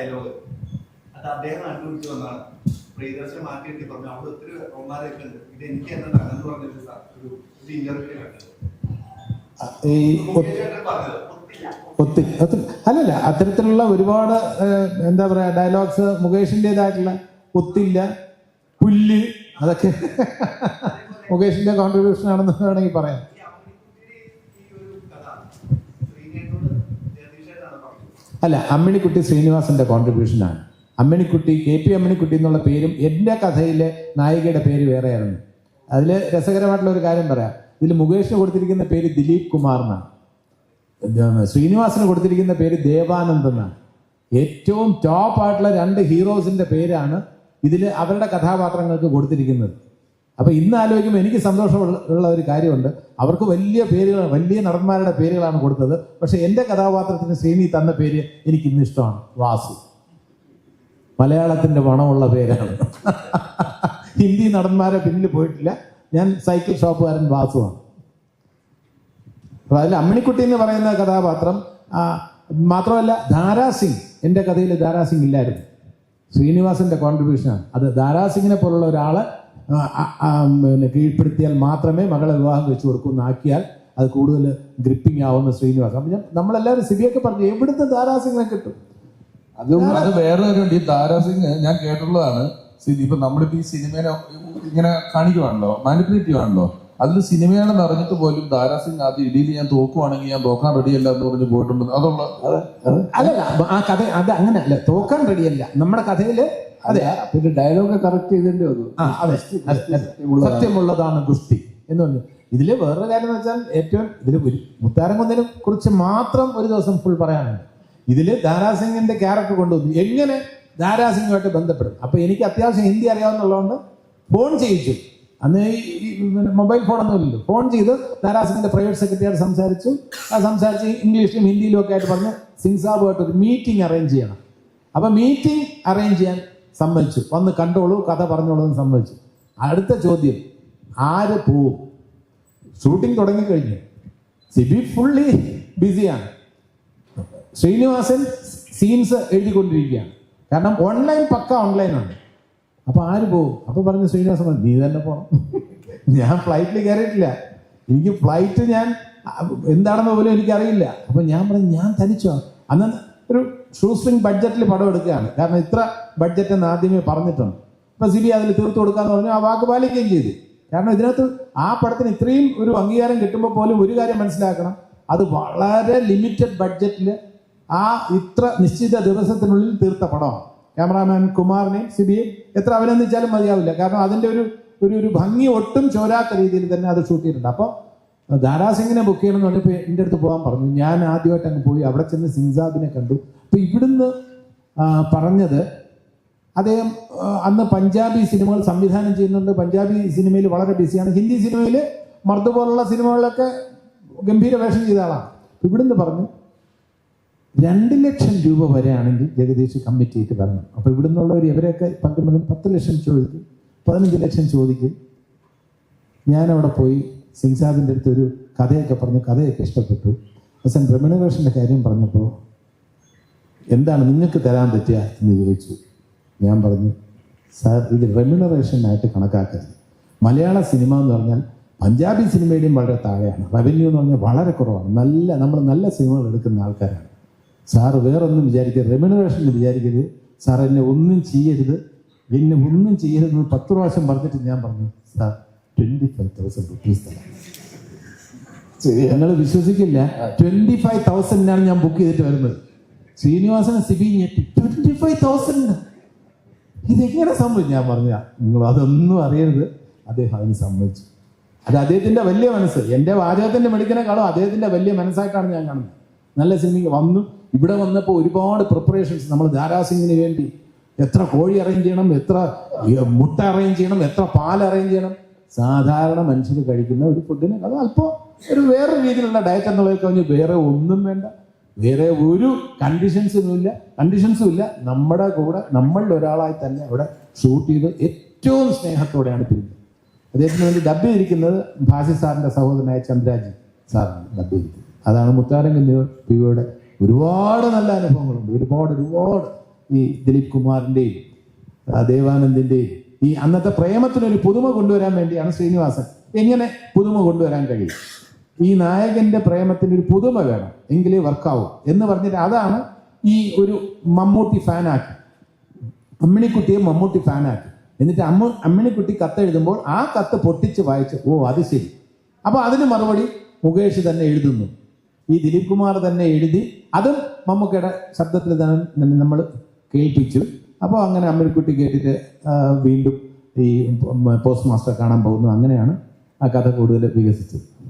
Dialogue അത് അദ്ദേഹം കണ്ടുപിടിച്ച് വന്നാണ് പ്രിയദർശൻ മാറ്റി പറഞ്ഞു അവിടെ ഒത്തിരി റൊമാനൊക്കെ ഉണ്ട്. ഇത് എനിക്ക് തന്നെ എന്ന് പറഞ്ഞിട്ട് ഒരു ഒരു ഇന്റർവ്യൂ കണ്ടത്. ഈ അല്ലല്ല അത്തരത്തിലുള്ള ഒരുപാട് എന്താ പറയാ ഡയലോഗ്സ് മുകേഷിന്റെതായിട്ടുള്ള ഒത്തില്ല പുല്ല് അതൊക്കെ മുകേഷിന്റെ കോൺട്രിബ്യൂഷൻ ആണെന്ന് വേണമെങ്കിൽ പറയാം ഈ അമ്മിക്കുട്ടിയുടെ ഈ ഒരു കഥ ശ്രീനേട്ടോട് ജഗദീഷേട്ടാണ് പറഞ്ഞത് അല്ല അമ്മിണിക്കുട്ടി ശ്രീനിവാസന്റെ കോൺട്രിബ്യൂഷനാണ് അമ്മിണിക്കുട്ടി കെ പി അമ്മിണിക്കുട്ടി എന്നുള്ള പേരും എന്റെ കഥയിലെ നായികയുടെ പേര് വേറെയായിരുന്നു. അതിൽ രസകരമായിട്ടുള്ള ഒരു കാര്യം പറയാം. ഇതിൽ മുകേഷിന് കൊടുത്തിരിക്കുന്ന പേര് ദിലീപ് കുമാർ എന്നാണ്. ശ്രീനിവാസിന് കൊടുത്തിരിക്കുന്ന പേര് ദേവാനന്ദ് എന്നാണ്. ഏറ്റവും ടോപ്പ് ആയിട്ടുള്ള രണ്ട് ഹീറോസിന്റെ പേരാണ് ഇതിൽ അവരുടെ കഥാപാത്രങ്ങൾക്ക് കൊടുത്തിരിക്കുന്നത്. അപ്പൊ ഇന്ന് ആലോചിക്കുമ്പോൾ എനിക്ക് സന്തോഷമുള്ള ഒരു കാര്യമുണ്ട്. അവർക്ക് വലിയ പേരുകൾ വലിയ നടന്മാരുടെ പേരുകളാണ് കൊടുത്തത്. പക്ഷെ എന്റെ കഥാപാത്രത്തിന് ശ്രീനി തന്ന പേര് എനിക്ക് ഇന്ന് ഇഷ്ടമാണ്. വാസു. മലയാളത്തിന്റെ മണമുള്ള പേരാണ്. ഹിന്ദി നടന്മാരെ പിന്നിൽ പോയിട്ടില്ല. ഞാൻ സൈക്കിൾ ഷോപ്പുകാരൻ വാസുവാണ്. അപ്പൊ അതിൽ അമ്മിണിക്കുട്ടി എന്ന് പറയുന്ന കഥാപാത്രം മാത്രമല്ല ധാരാസിംഗ് എന്റെ കഥയിൽ ധാരാസിംഗ് ഇല്ലായിരുന്നു. ശ്രീനിവാസന്റെ കോൺട്രിബ്യൂഷനാണ് അത് ധാരാസിംഗിനെ പോലുള്ള ഒരാൾ പിന്നെ കീഴ്പ്പെടുത്തിയാൽ മാത്രമേ മകളെ വിവാഹം വെച്ച് കൊടുക്കുമെന്ന് ആക്കിയാൽ അത് കൂടുതൽ ഗ്രിപ്പിംഗ് ആവുന്ന ശ്രീനിവാസൻ. അപ്പം ഞാൻ നമ്മളെല്ലാവരും സിബിയൊക്കെ പറഞ്ഞു എവിടുത്തെ ധാരാസിംഗിനെ കിട്ടും? അത് അത് വേറെ കാര്യമുണ്ട് ഈ ധാരാസിംഗ് ഞാൻ കേട്ടിട്ടുള്ളതാണ്. ഇപ്പൊ നമ്മളിപ്പോ ഈ സിനിമേനെ ഇങ്ങനെ കാണിക്കുവാണല്ലോ മാനിപ്പുലേറ്റ് ചെയ്യുവാണല്ലോ അതിൽ സിനിമയാണെന്ന് അറിഞ്ഞിട്ട് പോലും ദാരാസിംഗ് ആദ്യം ഇടിയിൽ ഞാൻ തോക്കുവാണെങ്കിൽ ഞാൻ തോക്കാൻ റെഡിയല്ല എന്ന് പറഞ്ഞ് പോയിട്ടുണ്ട് അതുള്ള അല്ല ആ കഥ അത് അങ്ങനെയല്ല. തോക്കാൻ റെഡിയല്ല നമ്മുടെ കഥയിൽ അതെ. പിന്നെ ഡയലോഗ് കറക്റ്റ് ചെയ്തേണ്ടി വന്നു അതെ. സത്യമുള്ളതാണ്. ഗുസ്തി എന്ന് പറഞ്ഞു. ഇതിൽ വേറൊരു കാര്യം എന്ന് വെച്ചാൽ ഏറ്റവും ഇതിൽ ഒരു മുത്താരംകുന്നിനെ കുറിച്ച് മാത്രം ഒരു ദിവസം ഫുൾ പറയാനുണ്ട്. ഇതിൽ ദാരാസിംഗിന്റെ ക്യാരക്ടർ കൊണ്ടുവന്നു. എങ്ങനെ ദാരാസിംഗുമായിട്ട് ബന്ധപ്പെടും? അപ്പൊ എനിക്ക് അത്യാവശ്യം ഹിന്ദി അറിയാവുന്നതുകൊണ്ട് ഫോൺ ചെയ്യിച്ചു. അന്ന് ഈ മൊബൈൽ ഫോണൊന്നും ഇല്ലല്ലോ. ഫോൺ ചെയ്ത് ദാരാസിംഗിന്റെ പ്രൈവറ്റ് സെക്രട്ടറി സംസാരിച്ചു. ആ സംസാരിച്ച് ഇംഗ്ലീഷിലും ഹിന്ദിയിലും ഒക്കെ ആയിട്ട് പറഞ്ഞ് സിംഗ് സാബുമായിട്ട് ഒരു മീറ്റിംഗ് അറേഞ്ച് ചെയ്യണം. അപ്പൊ മീറ്റിംഗ് അറേഞ്ച് ചെയ്യാൻ സമ്മതിച്ചു വന്ന് കണ്ടോളൂ കഥ പറഞ്ഞോളൂ എന്ന് സമ്മതിച്ചു അടുത്ത ചോദ്യം ആര് പോവും? ഷൂട്ടിംഗ് തുടങ്ങിക്കഴിഞ്ഞു. സിബി ഫുള്ളി ബിസിയാണ്. ശ്രീനിവാസൻ സീൻസ് എഴുതിക്കൊണ്ടിരിക്കുകയാണ്. കാരണം ഓൺലൈൻ പക്ക ഓൺലൈനാണ് അപ്പോൾ അപ്പൊ ആര് പോകും അപ്പോൾ പറഞ്ഞു ശ്രീനിവാസൻ നീ തന്നെ പോണം. ഞാൻ ഫ്ലൈറ്റിൽ കയറിയിട്ടില്ല എനിക്ക് ഫ്ലൈറ്റ് ഞാൻ എന്താണെന്ന് പോലും എനിക്കറിയില്ല. അപ്പൊ ഞാൻ പറഞ്ഞു ഞാൻ തനിച്ചോ. അന്ന് ഒരു ഷൂസ്ട്രിങ് ബഡ്ജറ്റിൽ പടം എടുക്കുകയാണ്. കാരണം ഇത്ര ബഡ്ജറ്റ് എന്ന് ആദ്യമേ പറഞ്ഞിട്ടുണ്ട്. ഇപ്പൊ സി ബി അതിൽ തീർത്തു കൊടുക്കാന്ന് പറഞ്ഞു ആ വാക്ക് പാലിക്കുകയും ചെയ്തു. കാരണം ഇതിനകത്ത് ആ പടത്തിന് ഇത്രയും ഒരു അംഗീകാരം കിട്ടുമ്പോൾ പോലും ഒരു കാര്യം മനസ്സിലാക്കണം. അത് വളരെ ലിമിറ്റഡ് ബഡ്ജറ്റിൽ ആ ഇത്ര നിശ്ചിത ദിവസത്തിനുള്ളിൽ തീർത്ത പടമാണ്. ക്യാമറാമാൻ കുമാറിനെയും ബി എത്ര അഭിനന്ദിച്ചാലും മതിയാവില്ല. കാരണം അതിന്റെ ഒരു ഒരു ഒരു ഭംഗി ഒട്ടും ചോരാത്ത രീതിയിൽ തന്നെ അത് ഷൂട്ട് ചെയ്തിട്ടുണ്ട്. അപ്പോൾ ദാരാസിംഗിനെ ബുക്ക് ചെയ്യണമെന്ന് പറഞ്ഞപ്പോൾ എന്റെ അടുത്ത് പോകാൻ പറഞ്ഞു. ഞാൻ ആദ്യമായിട്ട് അങ്ങ് പോയി അവിടെ ചെന്ന് സിൻസാബിനെ കണ്ടു. അപ്പൊ ഇവിടുന്ന് പറഞ്ഞത് അദ്ദേഹം അന്ന് പഞ്ചാബി സിനിമകൾ സംവിധാനം ചെയ്യുന്നുണ്ട്. പഞ്ചാബി സിനിമയിൽ വളരെ ബിസിയാണ്. ഹിന്ദി സിനിമയിൽ മർദ്ദ പോലുള്ള സിനിമകളിലൊക്കെ ഗംഭീര വേഷം ചെയ്ത ആളാണ്. ഇവിടുന്ന് പറഞ്ഞു രണ്ട് ലക്ഷം രൂപ വരെയാണെങ്കിൽ ജഗദീഷ് കമ്മിറ്റിയിട്ട് വരണം അപ്പോൾ ഇവിടുന്നുള്ളവർ ഇവരെയൊക്കെ പണ്ടും പത്ത് ലക്ഷം ചോദിക്കും പതിനഞ്ച് ലക്ഷം ചോദിക്കും. ഞാനവിടെ പോയി സിംഗ്സാബിന്റെ അടുത്ത് ഒരു കഥയൊക്കെ പറഞ്ഞു കഥയൊക്കെ ഇഷ്ടപ്പെട്ടു. അവസാനം റെമ്യൂണറേഷന്റെ കാര്യം പറഞ്ഞപ്പോൾ എന്താണ് നിങ്ങൾക്ക് തരാൻ പറ്റുക എന്ന് ചോദിച്ചു. ഞാൻ പറഞ്ഞു സാർ ഇത് റെമ്യൂണറേഷനായിട്ട് കണക്കാക്കരുത്. മലയാള സിനിമ എന്ന് പറഞ്ഞാൽ പഞ്ചാബി സിനിമയുടെയും വളരെ താഴെയാണ്. റവന്യൂ എന്ന് പറഞ്ഞാൽ വളരെ കുറവാണ്. നല്ല നമ്മൾ നല്ല സിനിമകൾ എടുക്കുന്ന ആൾക്കാരാണ്. സാർ വേറൊന്നും വിചാരിക്കരുത്. റെമ്യൂണറേഷൻ വിചാരിക്കരുത്. സാർ എന്നെ ഒന്നും ചെയ്യരുത്. എന്നെ ഒന്നും ചെയ്യരുതെന്ന് പത്ത് പ്രാവശ്യം പറഞ്ഞിട്ട് ഞാൻ പറഞ്ഞു sir twenty five thousand rupees തരാം ഞങ്ങൾ വിശ്വസിക്കില്ല. ട്വന്റി ഫൈവ് തൗസൻഡിനാണ് ഞാൻ ബുക്ക് ചെയ്തിട്ട് വരുന്നത്. ശ്രീനിവാസന് സിബി ഞെട്ടി. ട്വന്റി ഫൈവ് തൗസൻഡ് ഇതെങ്ങനെ സംഭവിച്ചു? ഞാൻ പറഞ്ഞ നിങ്ങൾ അതൊന്നും അറിയരുത്. അദ്ദേഹം അതിന് സംഭവിച്ചു അത് അദ്ദേഹത്തിന്റെ വലിയ മനസ്സ്. എന്റെ വാചകത്തിന്റെ മെടുക്കിനേക്കാളും അദ്ദേഹത്തിന്റെ വലിയ മനസ്സായിട്ടാണ് ഞാൻ കാണുന്നത്. നല്ല സിനിമയ്ക്ക് വന്നു. ഇവിടെ വന്നപ്പോൾ ഒരുപാട് പ്രിപ്പറേഷൻസ് നമ്മൾ ദാരാസിംഗിന് വേണ്ടി എത്ര കോഴി അറേഞ്ച് ചെയ്യണം എത്ര മുട്ട അറേഞ്ച് ചെയ്യണം എത്ര പാൽ അറേഞ്ച് ചെയ്യണം. സാധാരണ മനുഷ്യർ കഴിക്കുന്ന ഒരു ഫുഡിനെ അത് അല്പം ഒരു വേറെ രീതിയിലുള്ള ഡയറ്റ് എന്നുള്ളത് കഴിഞ്ഞ് വേറെ ഒന്നും വേണ്ട. വേറെ ഒരു കണ്ടീഷൻസും ഇല്ല. കണ്ടീഷൻസും ഇല്ല. നമ്മുടെ കൂടെ നമ്മളിൽ ഒരാളായി തന്നെ അവിടെ ഷൂട്ട് ചെയ്ത് ഏറ്റവും സ്നേഹത്തോടെയാണ് പിരിഞ്ഞത് അദ്ദേഹത്തിന് വേണ്ടി ഡബ് ചെയ്തിരിക്കുന്നത് ഭാസി സാറിന്റെ സഹോദരനായ ചന്ദ്രാജി സാറാണ് ഡബ് ചെയ്തിരിക്കുന്നത്. അതാണ് മുത്താരൻ കുഞ്ഞു പിയുടെ ഒരുപാട് നല്ല അനുഭവങ്ങളുണ്ട്. ഒരുപാട് ഒരുപാട് ഈ ദിലീപ് കുമാറിന്റെയും ദേവാനന്ദിന്റെയും ഈ അന്നത്തെ പ്രേമത്തിനൊരു പുതുമ കൊണ്ടുവരാൻ വേണ്ടിയാണ് ശ്രീനിവാസൻ. എങ്ങനെ പുതുമ കൊണ്ടുവരാൻ കഴിയും? ഈ നായകന്റെ പ്രേമത്തിന് ഒരു പുതുമ വേണം. എങ്കിലേ വർക്കാവും. എന്ന് പറഞ്ഞിട്ട് അതാണ് ഈ ഒരു മമ്മൂട്ടി ഫാനാക്കി. അമ്മിണിക്കുട്ടിയെ മമ്മൂട്ടി ഫാനാക്കി. എന്നിട്ട് അമ്മ അമ്മിണിക്കുട്ടി കത്തെഴുതുമ്പോൾ ആ കത്ത് പൊട്ടിച്ച് വായിച്ചു ഓ അത് ശരി. അപ്പൊ അതിന് മറുപടി മുകേഷ് തന്നെ എഴുതുന്നു. ഈ ദിലീപ് കുമാർ തന്നെ എഴുതി അതും മമ്മൂക്കയുടെ ശബ്ദത്തിൽ തന്നെ നമ്മൾ കേൾപ്പിച്ചു. അപ്പോൾ അങ്ങനെ അമ്മിണിക്കുട്ടി കേട്ടിട്ട് വീണ്ടും ഈ പോസ്റ്റ് മാസ്റ്റർ കാണാൻ പോകുന്നു. അങ്ങനെയാണ് ആ കഥ കൂടുതൽ വികസിച്ചത്.